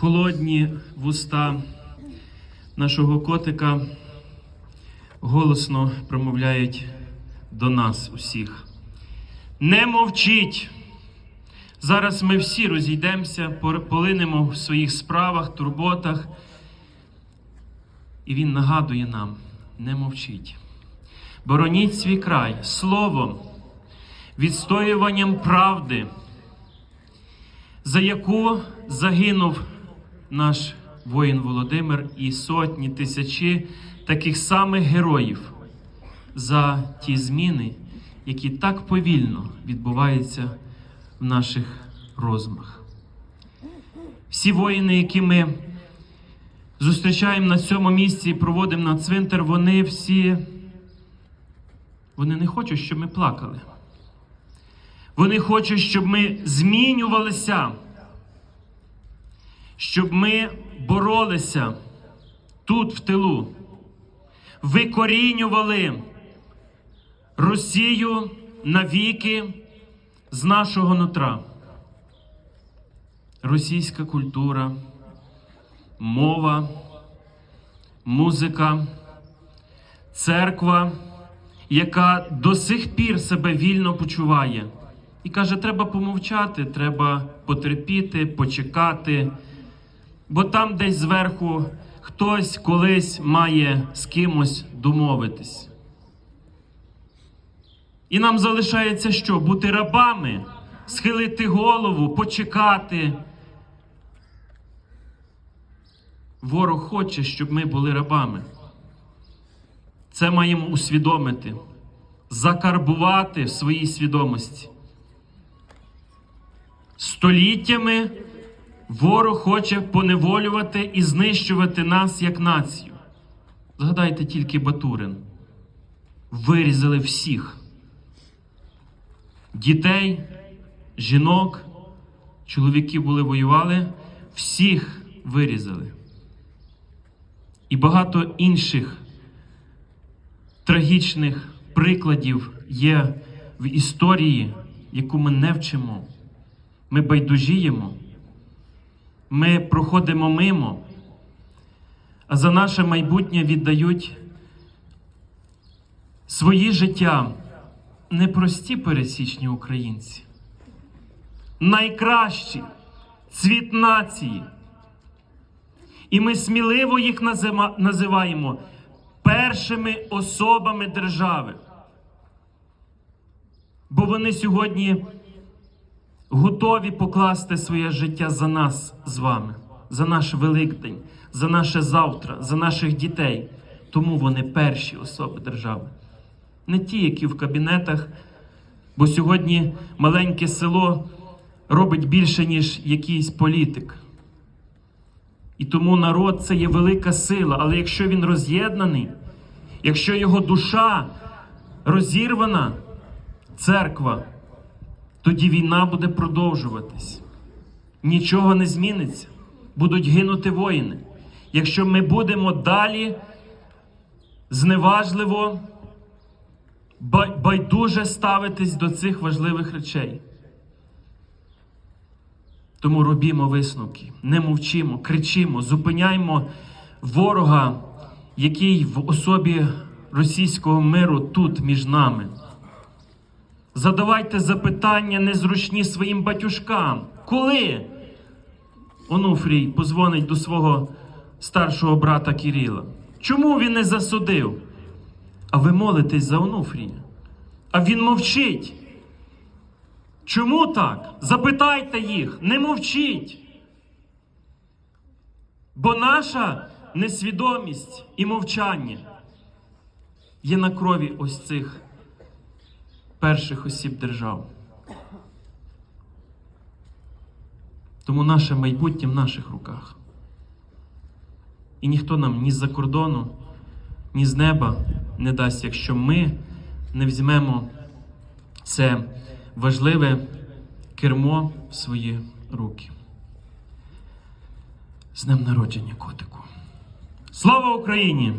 холодні вуста нашого котика голосно промовляють до нас усіх. Не мовчіть! Зараз ми всі розійдемося, полинемо в своїх справах, турботах. І він нагадує нам: не мовчіть. Бороніть свій край словом, відстоюванням правди, за яку загинув наш воїн Володимир і сотні тисячі таких самих героїв за ті зміни, які так повільно відбуваються в наших розумах. Всі воїни, які ми зустрічаємо на цьому місці і проводимо на цвинтар, вони всі вони не хочуть, щоб ми плакали. Вони хочуть, щоб ми змінювалися, щоб ми боролися тут, в тилу, викорінювали Росію навіки з нашого нутра. Російська культура, мова, музика, церква, яка до сих пір себе вільно почуває. І каже, треба помовчати, треба потерпіти, почекати, бо там десь зверху хтось колись має з кимось домовитись. І нам залишається що? Бути рабами, схилити голову, почекати. Ворог хоче, щоб ми були рабами. Це маємо усвідомити, закарбувати в своїй свідомості. Століттями ворог хоче поневолювати і знищувати нас як націю. Згадайте тільки Батурин. Вирізали всіх дітей, жінок, чоловіків були воювали, всіх вирізали. І багато інших трагічних прикладів є в історії, яку ми не вчимо. Ми байдужіємо, ми проходимо мимо, а за наше майбутнє віддають свої життя непрості пересічні українці, найкращі цвіт нації. І ми сміливо їх називаємо першими особами держави. Бо вони сьогодні готові покласти своє життя за нас з вами, за наш Великдень, за наше завтра, за наших дітей. Тому вони перші особи держави. Не ті, які в кабінетах, бо сьогодні маленьке село робить більше, ніж якийсь політик. І тому народ це є велика сила. Але якщо він роз'єднаний, якщо його душа розірвана, церква, тоді війна буде продовжуватись. Нічого не зміниться. Будуть гинути воїни. Якщо ми будемо далі зневажливо, байдуже ставитись до цих важливих речей. Тому робімо висновки, не мовчимо, кричимо, зупиняймо ворога, який в особі російського миру тут між нами. Задавайте запитання незручні своїм батюшкам. Коли Онуфрій позвонить до свого старшого брата Кирила? Чому він не засудив? А ви молитесь за Онуфрія. А він мовчить. Чому так? Запитайте їх, не мовчіть. Бо наша несвідомість і мовчання є на крові ось цих перших осіб держав. Тому наше майбутнє в наших руках. І ніхто нам ні з-за кордону, ні з неба не дасть, якщо ми не візьмемо це важливе кермо в свої руки. З днем народження, котику. Слава Україні!